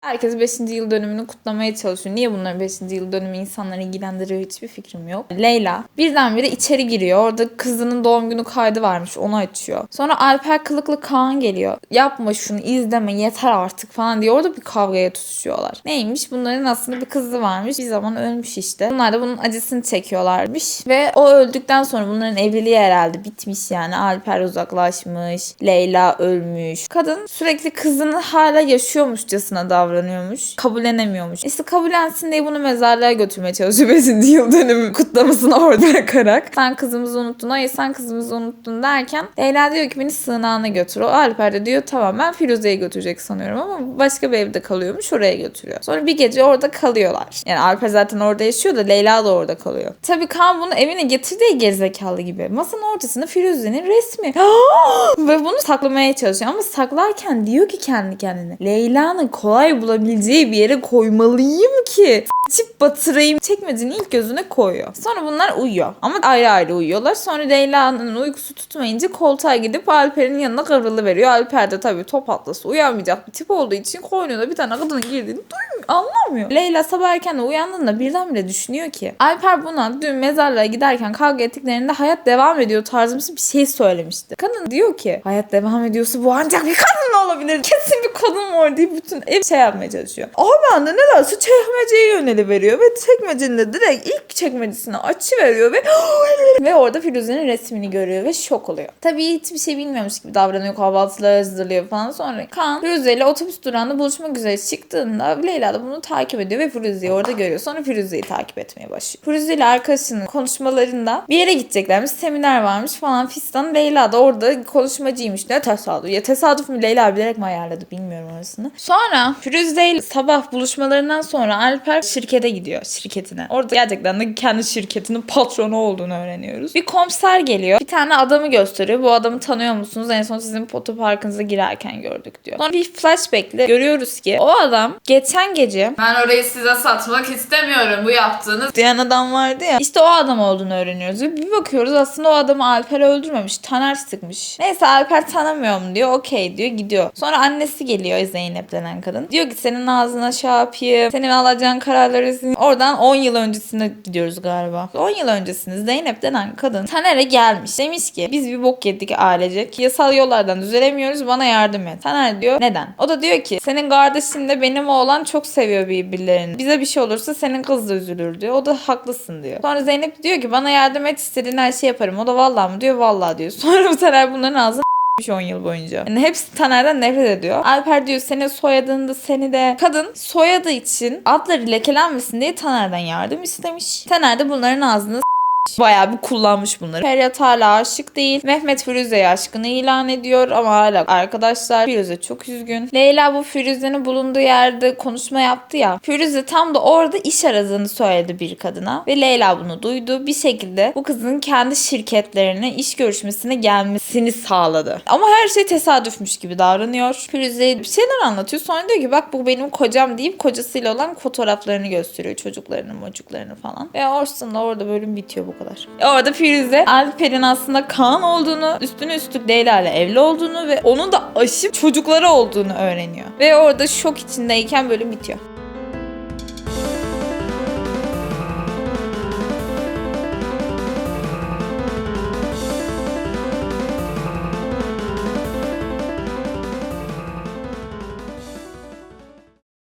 Herkes 5. yıl dönümünü kutlamaya çalışıyor. Niye bunların 5. yıl dönümü insanları ilgilendiriyor hiçbir fikrim yok. Leyla birdenbire içeri giriyor. Orada kızının doğum günü kaydı varmış onu açıyor. Sonra Alper kılıklı Kaan geliyor. Yapma şunu izleme yeter artık falan diye orada bir kavgaya tutuşuyorlar. Neymiş bunların aslında bir kızı varmış. Bir zaman ölmüş işte. Bunlar da bunun acısını çekiyorlarmış. Ve o öldükten sonra bunların evliliği herhalde bitmiş yani. Alper uzaklaşmış. Leyla ölmüş. Kadın sürekli kızını hala yaşıyormuşçasına davranıyormuş. Kabullenemiyormuş. İşte kabullensin diye bunu mezarlığa götürmeye çalışıyor 5. yıl dönümü kutlamasını orada bırakarak. Sen kızımızı unuttun. Hayır sen kızımızı unuttun derken Leyla diyor ki beni sığınağına götür. O Alper de diyor tamam ben Firuze'yi götürecek sanıyorum ama başka bir evde kalıyormuş oraya götürüyor. Sonra bir gece orada kalıyorlar. Yani Alper zaten orada yaşıyor da Leyla da orada kalıyor. Tabii Kaan bunu evine getirdiği gerizekalı gibi. Masanın ortasında Firuze'nin resmi. Ve bunu saklamaya çalışıyor ama saklarken diyor ki kendi kendine Leyla'nın kolay bulabileceği bir yere koymalıyım ki Çip batırayım çekmecenin ilk gözüne koyuyor. Sonra bunlar uyuyor. Ama ayrı ayrı uyuyorlar. Sonra Leyla'nın uykusu tutmayınca koltuğa gidip Alper'in yanına kıvrılı veriyor. Alper de tabii top atlası uyanmayacak bir tip olduğu için koynuna bir tane kadının girdiğini duymuyor. Anlamıyor. Leyla sabah erken uyandığında birdenbire düşünüyor ki Alper buna dün mezarlığa giderken kavga ettiklerinde hayat devam ediyor tarzımsı bir şey söylemişti. Kadın diyor ki hayat devam ediyorsa bu ancak bir kadın olabilir. Kesin bir kadın var diye bütün ev şey yapmaya çalışıyor. Ama ben de nedense çekmeceye yöneli veriyor ve çekmecenin de direkt ilk çekmecesini açı veriyor ve ve orada Firuze'nin resmini görüyor ve şok oluyor. Tabii hiçbir şey bilmiyormuş gibi davranıyor kahvaltıları hazırlıyor falan sonra Kaan Firuze ile otobüs durağında buluşmak üzere çıktığında Leyla da bunu takip ediyor ve Firuze'yi orada görüyor. Sonra Firuze'yi takip etmeye başlıyor. Firuze ile arkadaşının konuşmalarında bir yere gideceklermiş seminer varmış falan fistan Leyla da orada konuşmacıymış. Ne tesadüf. Ya tesadüf mü Leyla bilerek mi ayarladı bilmiyorum orasını. Sonra Firuze ile sabah buluşmalarından sonra Alper şirkete gidiyor şirketine. Orada gerçekten de kendi şirketinin patronu olduğunu öğreniyoruz. Bir komiser geliyor. Bir tane adamı gösteriyor. Bu adamı tanıyor musunuz? En son sizin otoparkınıza girerken gördük diyor. Sonra bir flashback'le görüyoruz ki o adam geçen gece Ben orayı size satmak istemiyorum bu yaptığınız. diyen adam vardı ya. İşte o adam olduğunu öğreniyoruz. Bir bakıyoruz aslında o adamı Alper öldürmemiş. Taner sıkmış. Neyse Alper tanımıyorum diyor. Okey diyor gidiyor. Sonra annesi geliyor Zeynep denen kadın. Diyor ki senin ağzına şey yapayım. Senin alacağın kararları sizin. Oradan 10 yıl öncesine gidiyoruz galiba. 10 yıl öncesinde Zeynep denen kadın Taner'e gelmiş. Demiş ki biz bir bok yedik ailecek. Yasal yollardan düzelemiyoruz. Bana yardım et. Taner diyor neden? O da diyor ki senin kardeşinle benim oğlan çok seviyor birbirlerini. Bize bir şey olursa senin kız da üzülür diyor. O da haklısın diyor. Sonra Zeynep diyor ki bana yardım et istediğin her şey yaparım. O da vallahi mı diyor vallahi diyor. Sonra bu Taner bunların ağzına 10 yıl boyunca. Yani hepsi Taner'den nefret ediyor. Alper diyor senin soyadını da seni de kadın soyadı için adları lekelenmesin diye Taner'den yardım istemiş. Taner de bunların ağzını Bayağı bir kullanmış bunları. Feryat hala aşık değil. Mehmet Firuze'ye aşkını ilan ediyor ama hala arkadaşlar. Firuze çok üzgün. Leyla bu Firuze'nin bulunduğu yerde konuşma yaptı ya. Firuze tam da orada iş aradığını söyledi bir kadına. Ve Leyla bunu duydu. Bir şekilde bu kızın kendi şirketlerine iş görüşmesine gelmesini sağladı. Ama her şey tesadüfmüş gibi davranıyor. Firuze bir şeyler anlatıyor. Sonra diyor ki bak bu benim kocam deyip kocasıyla olan fotoğraflarını gösteriyor. Çocuklarını, mocuklarını falan. Ve aslında orada bölüm bitiyor bu kadar. E Orada Firuze Alper'in aslında Kaan olduğunu, üstüne üstlük Leyla ile evli olduğunu ve onun da aşıp çocukları olduğunu öğreniyor. Ve orada şok içindeyken bölüm bitiyor.